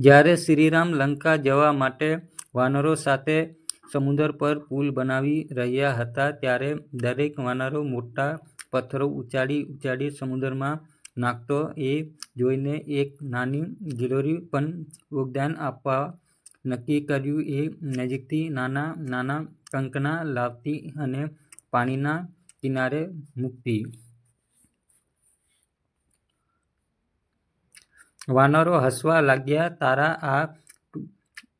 જ્યારે શ્રીરામ લંકા જવા માટે વાનરો સાથે સમુદ્ર પર પુલ બનાવી રહ્યા હતા, ત્યારે દરેક વાનરો મોટા પથ્થરો ઉંચાડી ઉચાડી સમુદ્રમાં નાખતો એ જોઈને એક નાની ગિલોરી પણ યોગદાન આપવા નક્કી કર્યું. એ નજીકથી નાના નાના કંકના લાવતી અને પાણીના કિનારે મૂકતી. વાનરો હસવા લાગ્યા, તારા આ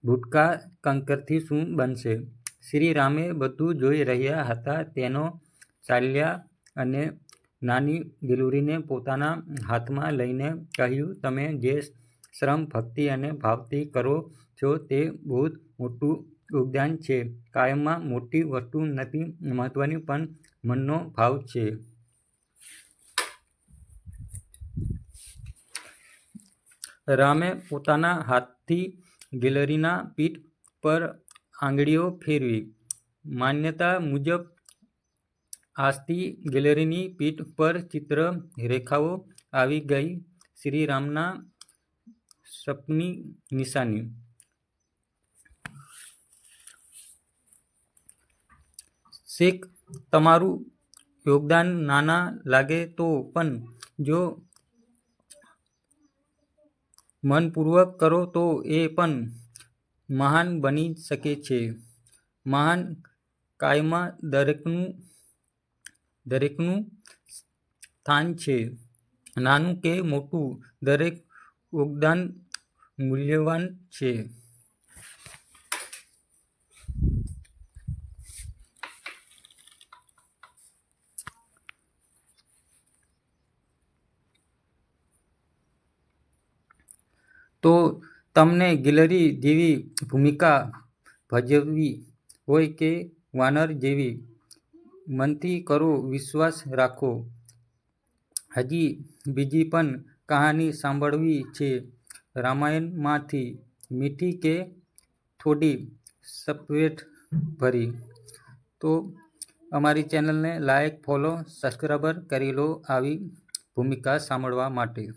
ભૂટકા કંકરથી શું બનશે? શ્રીરામે બધું જોઈ રહ્યા હતા. તેનો ચાલ્યા અને નાની ગિલુરીને પોતાના હાથમાં લઈને કહ્યું, તમે જે શ્રમ, ભક્તિ અને ભાવથી કરો છો તે બહુ મોટું યોગદાન છે. કાયમમાં મોટી વસ્તુ નથી મહત્ત્વની પણ મનનો ભાવ છે. રામે પોતાના હાથથી ગેલરીના પીઠ પર આંગળીઓ ફેરવી. માન્યતા મુજબ, આજથી ગેલેરીની પીઠ પર ચિત્ર, રેખાઓ આવી ગઈ શ્રીરામના સપની નિશાની. શેખ, તમારું યોગદાન નાના લાગે તો, પણ જો મનપૂર્વક કરો તો એ પણ મહાન બની શકે છે. મહાન કામમાં દરેકનું સ્થાન છે. નાનું કે મોટું દરેક યોગદાન મૂલ્યવાન છે. તો તમને ગિલરી જેવી ભૂમિકા ભજવવી હોય કે વાનર જેવી? મનથી કરો, વિશ્વાસ રાખો. હજી બીજી પણ કહાની સાંભળવી છે રામાયણમાંથી? મીઠી કે થોડી સપેટભરી? તો અમારી ચેનલને લાઈક, ફોલો, સબસ્ક્રાઈબર કરી લો આવી ભૂમિકા સાંભળવા માટે.